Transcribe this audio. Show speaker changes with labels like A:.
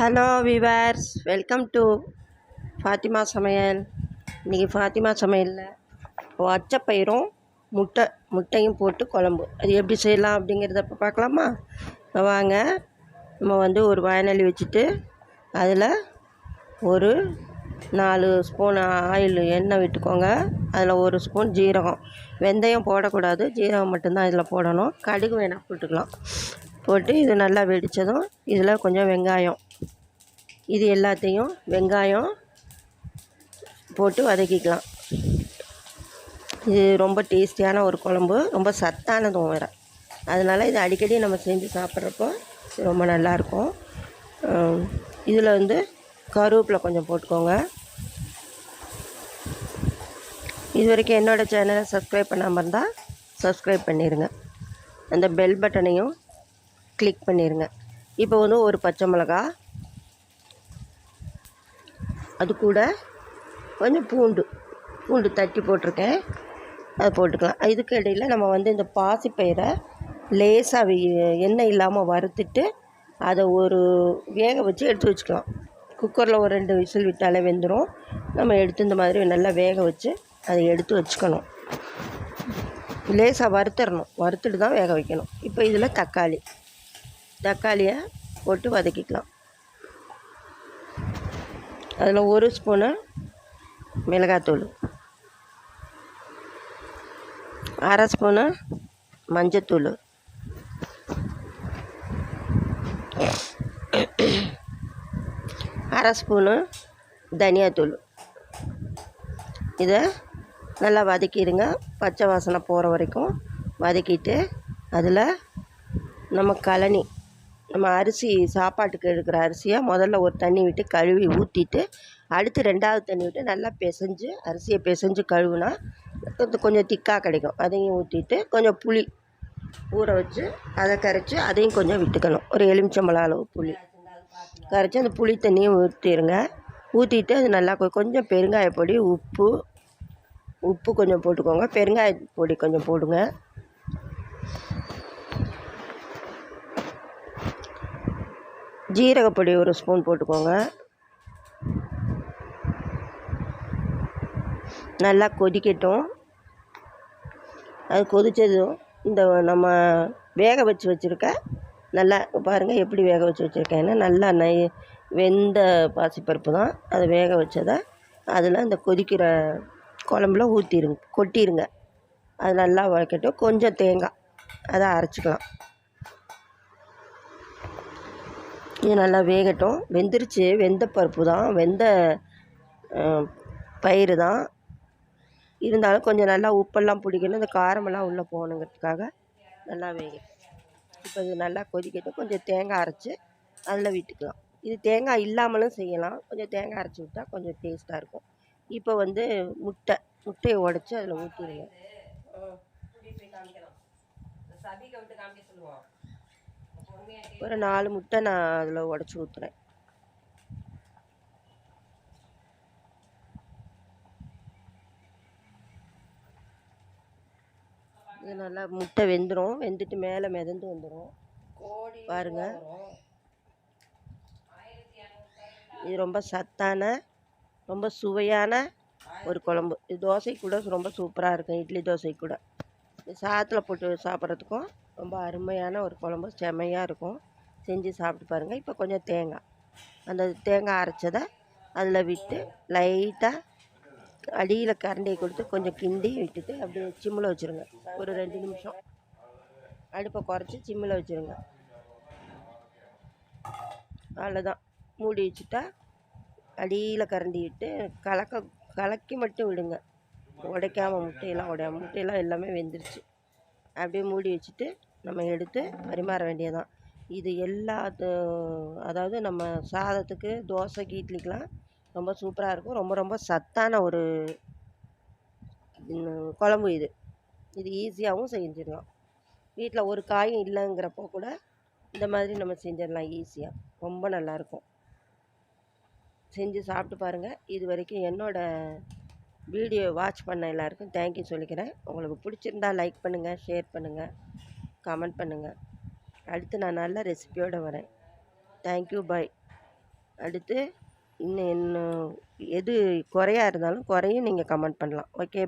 A: Hello viewers welcome to Fatima சமையல். இன்றைக்கி ஃபாத்திமா சமையலில் பச்சைப்பயிரும் முட்டை முட்டையும் போட்டு குழம்பு. அது எப்படி செய்யலாம் அப்படிங்கிறத இப்போ பார்க்கலாமா? இப்போ வாங்க நம்ம வந்து ஒரு வாயனலி வச்சுட்டு அதில் ஒரு நாலு ஸ்பூன் ஆயில் எண்ணெய் விட்டுக்கோங்க. அதில் ஒரு ஸ்பூன் ஜீரகம். வெந்தயம் போடக்கூடாது. ஜீரகம் மட்டும்தான் இதில் போடணும். கடுகு வேணால் போட்டுக்கலாம். போட்டு இது நல்லா வெடித்ததும் இதில் கொஞ்சம் வெங்காயம் இது எல்லாத்தையும் வெங்காயம் போட்டு வதக்கிக்கலாம். இது ரொம்ப டேஸ்டியான ஒரு குழம்பு ரொம்ப சத்தானதும் வேறு. அதனால் இது அடிக்கடி நம்ம செஞ்சு சாப்பிட்றப்போ ரொம்ப நல்லாயிருக்கும். இதில் வந்து கருவேப்பிலை கொஞ்சம் போட்டுக்கோங்க. இது வரைக்கும் என்னோடய சேனலை சப்ஸ்கிரைப் பண்ணாமல் இருந்தால் சப்ஸ்கிரைப் பண்ணிடுங்க அந்த பெல் பட்டனையும் கிளிக் பண்ணிடுங்க இப்போ வந்து ஒரு பச்சை மிளகா அது கூட கொஞ்சம் பூண்டு பூண்டு தட்டி போட்டிருக்கேன். அதை போட்டுக்கலாம். இதுக்கு இடையில் நம்ம வந்து இந்த பாசிப்பயிரை லேசாக எண்ணெய் இல்லாமல் வறுத்துட்டு அதை ஒரு வேக வச்சு எடுத்து வச்சுக்கலாம். குக்கரில் ஒரு ரெண்டு விசில் விட்டாலே வெந்துடும் நம்ம எடுத்து இந்த மாதிரி நல்லா வேக வச்சு அதை எடுத்து வச்சுக்கணும். லேசாக வறுத்துடணும் வறுத்துட்டு தான் வேக வைக்கணும். இப்போ இதில் தக்காளி. தக்காளியை போட்டு வதக்கிக்கலாம். அதில் ஒரு ஸ்பூனு மிளகாத்தூள். அரை ஸ்பூனு மஞ்சத்தூள். அரை ஸ்பூனு தனியாத்தூள். இதை நல்லா வதக்கிடுங்க. பச்சை வாசனை போகிற வரைக்கும் வதக்கிட்டு அதில் நம்ம கழனி நம்ம அரிசி சாப்பாட்டுக்கு எடுக்கிற அரிசியை முதல்ல ஒரு தண்ணி விட்டு கழுவி ஊற்றிட்டு அடுத்து ரெண்டாவது தண்ணி விட்டு நல்லா பிசைஞ்சு அரிசியை பிசைஞ்சு கழுவுனா கொஞ்சம் கொஞ்சம் திக்காக கிடைக்கும். அதையும் ஊற்றிட்டு கொஞ்சம் புளி ஊற வச்சு அதை கரைச்சி அதையும் கொஞ்சம் விட்டுக்கணும். ஒரு எலுமிச்சம்பழம் அளவு புளி. கரைச்சி அந்த புளி தண்ணியும் ஊற்றிடுங்க ஊற்றிட்டு அது நல்லா கொஞ்சம் பெருங்காய பொடி உப்பு உப்பு கொஞ்சம் போட்டுக்கோங்க. பெருங்காய பொடி கொஞ்சம் போடுங்க. ஜீரகப்பொடி ஒரு ஸ்பூன் போட்டுக்கோங்க. நல்லா கொதிக்கட்டும். அது கொதித்ததும் இந்த நம்ம வேக வச்சு வச்சுருக்க நல்லா பாருங்கள் எப்படி வேக வச்சு வச்சுருக்கேன்னு. நல்லா நை வெந்த பாசிப்பருப்பு தான். அதை வேக வச்சதை அதில் இந்த கொதிக்கிற குழம்புல ஊற்றிடுங்க கொட்டிடுங்க அது நல்லா வளர்க்கட்டும் கொஞ்சம் தேங்காய் அதை அரைச்சிக்கலாம். இது நல்லா வேகட்டும். வெந்துருச்சு. வெந்த பருப்பு தான். வெந்த பயிறு தான். இருந்தாலும் கொஞ்சம் நல்லா உப்பெல்லாம் பிடிக்கணும். இந்த காரமெல்லாம் உள்ளே போகணுங்கிறதுக்காக நல்லா வேகட்டும். இப்போ இது நல்லா கொதிக்கட்டும். கொஞ்சம் தேங்காய் அரைச்சி அதில் விட்டுக்கலாம். இது தேங்காய் இல்லாமலும் செய்யலாம். கொஞ்சம் தேங்காய் அரைச்சி விட்டால் கொஞ்சம் டேஸ்ட்டாக இருக்கும். இப்போ வந்து முட்டை. முட்டையை உடச்சி அதில் ஊற்றிடுங்க ஒரு நாலு முட்டை நான் அதில் உடச்சி ஊற்றுறேன் இது நல்லா முட்டை வெந்துடும் வெந்துட்டு மேலே மிதந்து வந்துடும் பாருங்க. இது ரொம்ப சத்தான ரொம்ப சுவையான ஒரு குழம்பு. இது தோசை கூட ரொம்ப சூப்பராக இருக்கும். இட்லி தோசை கூட. சாதத்தில் போட்டு சாப்பிட்றதுக்கும் ரொம்ப அருமையான ஒரு குழம்பு செமையாக இருக்கும். செஞ்சு சாப்பிட்டு பாருங்கள் இப்போ கொஞ்சம் தேங்காய். அந்த தேங்காய் அரைச்சதை அதில் விட்டு லைட்டாக அடியில் கரண்டியை கொடுத்து கொஞ்சம் கிண்டி விட்டுட்டு அப்படியே சிம்மில் வச்சுருங்க. ஒரு ரெண்டு நிமிஷம். அடுப்பை குறைச்சி சிம்மில் வச்சுருங்க. அவ்வளோதான் மூடி வச்சுட்டா அடியில் கரண்டி விட்டு கலக்க கலக்கி மட்டும் விடுங்க. உடைக்காமல் முட்டையெல்லாம் உடையாமல் முட்டையெல்லாம் எல்லாமே வெந்துருச்சு. அப்படியே மூடி வச்சுட்டு நம்ம எடுத்து பரிமாற வேண்டியதான் இது எல்லாத்து அதாவது நம்ம சாதத்துக்கு தோசைக்கு இட்லிக்கெலாம் ரொம்ப சூப்பராக இருக்கும். ரொம்ப ரொம்ப சத்தான ஒரு குழம்பு இது. இது ஈஸியாகவும் செஞ்சிடலாம். வீட்டில் ஒரு காயும் இல்லைங்கிறப்போ கூட இந்த மாதிரி நம்ம செஞ்சிடலாம் ஈஸியாக ரொம்ப நல்லாயிருக்கும் செஞ்சு சாப்பிட்டு பாருங்கள் இது வரைக்கும் என்னோடய வீடியோ வாட்ச் பண்ண எல்லாருக்கும் தேங்க்யூ சொல்லிக்கிறேன். உங்களுக்கு பிடிச்சிருந்தா லைக் பண்ணுங்கள் ஷேர் பண்ணுங்கள் கமெண்ட் பண்ணுங்கள் அடுத்து நான் நல்ல ரெசிபியோடு வரேன். தேங்க்யூ பாய் அடுத்து இன்னும் இன்னும் எது குறையா இருந்தாலும் குறையும் நீங்கள் கமெண்ட் பண்ணலாம். ஓகே